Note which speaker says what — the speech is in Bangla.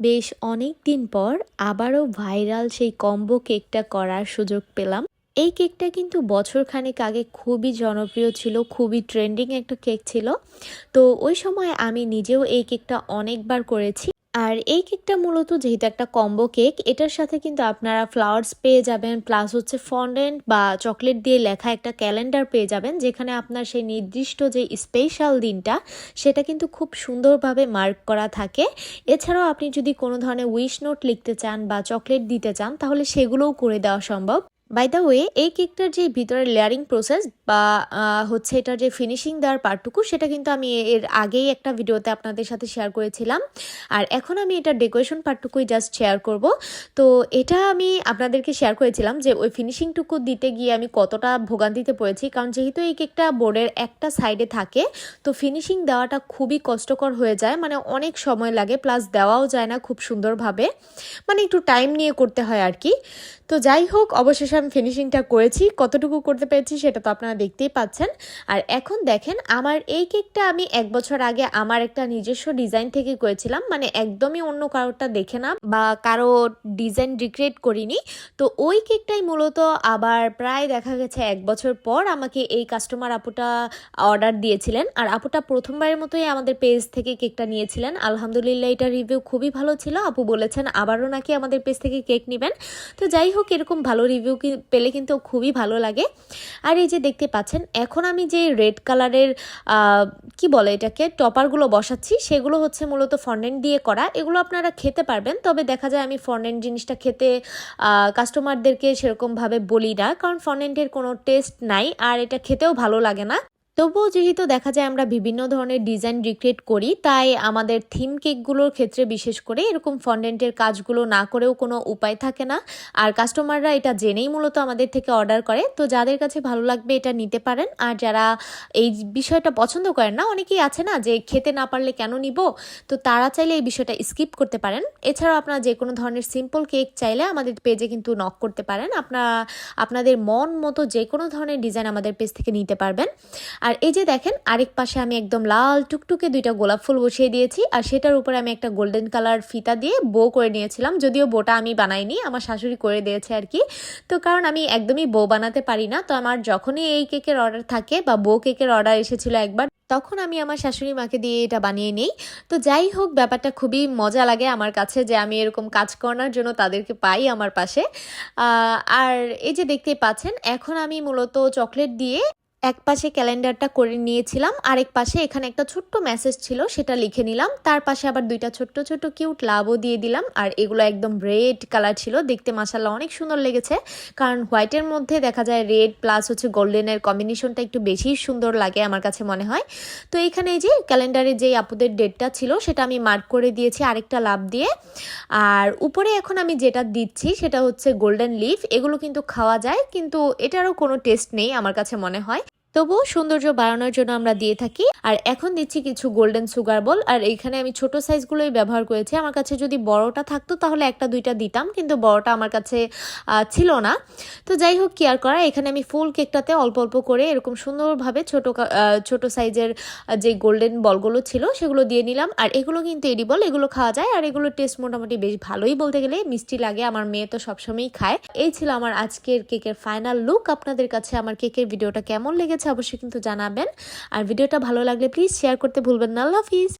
Speaker 1: বেশ অনেক দিন পর আবারও ভাইরাল সেই কম্বো কেকটা করার সুযোগ পেলাম। এই কেকটা কিন্তু বছর খানেক আগে খুবই জনপ্রিয় ছিল, খুবই ট্রেন্ডিং একটা কেক ছিল। তো ওই সময় আমি নিজেও এই কেকটা অনেকবার করেছি। আর এই কেকটা মূলত যেহেতু একটা কম্বো কেক এটার সাথে কিন্তু আপনারা ফ্লাওয়ার্স পেয়ে যাবেন প্লাস হচ্ছে ফন্ডেন্ট বা চকলেট দিয়ে লেখা একটা ক্যালেন্ডার পেয়ে যাবেন, যেখানে আপনার সেই নির্দিষ্ট যে স্পেশাল দিনটা, সেটা কিন্তু খুব সুন্দরভাবে মার্ক করা থাকে। এছাড়াও আপনি যদি কোনো ধরনের উইশ নোট লিখতে চান বা চকলেট দিতে চান, তাহলে সেগুলোও করে দেওয়া সম্ভব। বাই দ্য ওয়ে এই কেকটার যে ভিতরে লেয়ারিং প্রসেস বা হচ্ছে এটার যে ফিনিশিং দেওয়ার পার্টটুকু, সেটা কিন্তু আমি এর আগেই একটা ভিডিওতে আপনাদের সাথে শেয়ার করেছিলাম। আর এখন আমি এটা ডেকোরেশন পার্টটুকুই জাস্ট শেয়ার করব। তো এটা আমি আপনাদেরকে শেয়ার করেছিলাম যে ওই ফিনিশিংটুকু দিতে গিয়ে আমি কতটা ভোগান্তিতে পড়েছি, কারণ যেহেতু এই কেকটা বোর্ডের একটা সাইডে থাকে, তো ফিনিশিং দেওয়াটা খুবই কষ্টকর হয়ে যায়। মানে অনেক সময় লাগে প্লাস দেওয়াও যায় না খুব সুন্দরভাবে। মানে একটু টাইম নিয়ে করতে হয় আর কি। তো যাই হোক, অবশেষে আমি ফিনিশিংটা করেছি, কতটুকু করতে পেরেছি সেটা তো আপনারা দেখতেই পাচ্ছেন। আর এখন দেখেন, আমার এই কেকটা আমি এক বছর আগে আমার একটা নিজস্ব ডিজাইন থেকে করেছিলাম মানে একদমই অন্য কারোরটা দেখে না বা কারও ডিজাইন রিক্রিয়েট করিনি। তো ওই কেকটাই মূলত আবার প্রায় দেখা গেছে এক বছর পর আমাকে এই কাস্টমার আপুটা অর্ডার দিয়েছিলেন। আর আপুটা প্রথমবারের মতোই আমাদের পেজ থেকে কেকটা নিয়েছিলেন। আলহামদুলিল্লাহ, এটা রিভিউ খুবই ভালো ছিল। আপু বলেছেন, আবারও নাকি আমাদের পেজ থেকে কেক নেবেন। তো যাই হোক, এরকম ভালো রিভিউ পেলে কিন্তু খুবই ভালো লাগে। আর এই যে দেখতে পাচ্ছেন, এখন আমি যে রেড কালারের কি বলে এটাকে, টপারগুলো বসাচ্ছি, সেগুলো হচ্ছে মূলত ফর্নেন্ট দিয়ে করা। এগুলো আপনারা খেতে পারবেন, তবে দেখা যায় আমি ফর্নেন্ট জিনিসটা খেতে কাস্টমারদেরকে সেরকমভাবে বলি না, কারণ ফর্নেন্টের কোনো টেস্ট নাই, আর এটা খেতেও ভালো লাগে না। তবুও যেহেতু দেখা যায় আমরা বিভিন্ন ধরনের ডিজাইন রিক্রিয়েট করি, তাই আমাদের থিম কেকগুলোর ক্ষেত্রে বিশেষ করে এরকম ফন্ডেন্টের কাজগুলো না করেও কোনো উপায় থাকে না। আর কাস্টমাররা এটা জেনেই মূলত আমাদের থেকে অর্ডার করে। তো যাদের কাছে ভালো লাগবে এটা নিতে পারেন। আর যারা এই বিষয়টা পছন্দ করেন না, অনেকেই আছে না যে খেতে না পারলে কেন নিব? তো তারা চাইলে এই বিষয়টা স্কিপ করতে পারেন। এছাড়াও আপনারা যে কোনো ধরনের সিম্পল কেক চাইলে আমাদের পেজে কিন্তু নক করতে পারেন। আপনারা আপনাদের মন মতো যে কোনো ধরনের ডিজাইন আমাদের পেজ থেকে নিতে পারবেন। আর এই যে দেখেন, আরেক পাশে আমি একদম লাল টুকটুকে দুইটা গোলাপ ফুল বসিয়ে দিয়েছি, আর সেটার উপরে আমি একটা গোল্ডেন কালার ফিতা দিয়ে বো করে নিয়েছিলাম, যদিও বোটা আমি বানাইনি, আমার শাশুড়ি করে দিয়েছে আর কি। তো কারণ আমি একদমই বো বানাতে পারি না, তো আমার যখনই এই কেকের অর্ডার থাকে বা বো কেকের অর্ডার এসেছিল একবার, তখন আমি আমার শাশুড়ি মাকে দিয়ে এটা বানিয়ে নিই। তো যাই হোক, ব্যাপারটা খুবই মজা লাগে আমার কাছে যে আমি এরকম কাজ করানোর জন্য তাদেরকে পাই আমার পাশে। আর এই যে দেখতে পাচ্ছেন, এখন আমি মূলত চকলেট দিয়ে এক পাশে ক্যালেন্ডারটা করে নিয়েছিলাম, আরেক পাশে এখানে একটা ছোট্ট মেসেজ ছিল, সেটা লিখে নিলাম। তার পাশে আবার দুইটা ছোট্ট ছোট্ট কিউট লাভও দিয়ে দিলাম, আর এগুলো একদম রেড কালার ছিল। দেখতে মাসাল্লাহ অনেক সুন্দর লেগেছে, কারণ হোয়াইটের মধ্যে দেখা যায় রেড প্লাস হচ্ছে গোল্ডেনের কম্বিনেশনটা একটু বেশি সুন্দর লাগে আমার কাছে মনে হয়। তো এখানে এই যে ক্যালেন্ডারে যে আপুদের ডেটটা ছিল, সেটা আমি মার্ক করে দিয়েছি আরেকটা লাভ দিয়ে। আর উপরে এখন আমি যেটা দিচ্ছি, সেটা হচ্ছে গোল্ডেন লিফ এগুলো কিন্তু খাওয়া যায়, কিন্তু এটারও কোনো টেস্ট নেই আমার কাছে মনে হয়। তবুও সৌন্দর্য বাড়ানোর জন্য আমরা দিয়ে থাকি। আর এখন দিচ্ছি কিছু গোল্ডেন সুগার বল আর এইখানে আমি ছোট সাইজগুলোই ব্যবহার করেছি। আমার কাছে যদি বড়টা থাকতো তাহলে একটা দুইটা দিতাম, কিন্তু বড়টা আমার কাছে ছিল না। তো যাই হোক কেয়ার করা? এখানে আমি ফুল কেকটাতে অল্প অল্প করে এরকম সুন্দরভাবে ছোট ছোট সাইজের যে গোল্ডেন বলগুলো ছিল সেগুলো দিয়ে নিলাম। আর এগুলো কিন্তু এডিবল এগুলো খাওয়া যায়। আর এগুলোর টেস্ট মোটামুটি বেশ ভালোই বলতে গেলে। মিষ্টি লাগে, আমার মেয়ে তো সবসময়ই খায়। এই ছিল আমার আজকের কেকের ফাইনাল লুক আপনাদের কাছে আমার কেকের ভিডিওটা কেমন লেগেছে অবশ্যই কিন্তু জানাবেন। আর ভিডিওটা ভালো লাগলে প্লিজ শেয়ার করতে ভুলবেন না। আল্লাহ হাফিজ।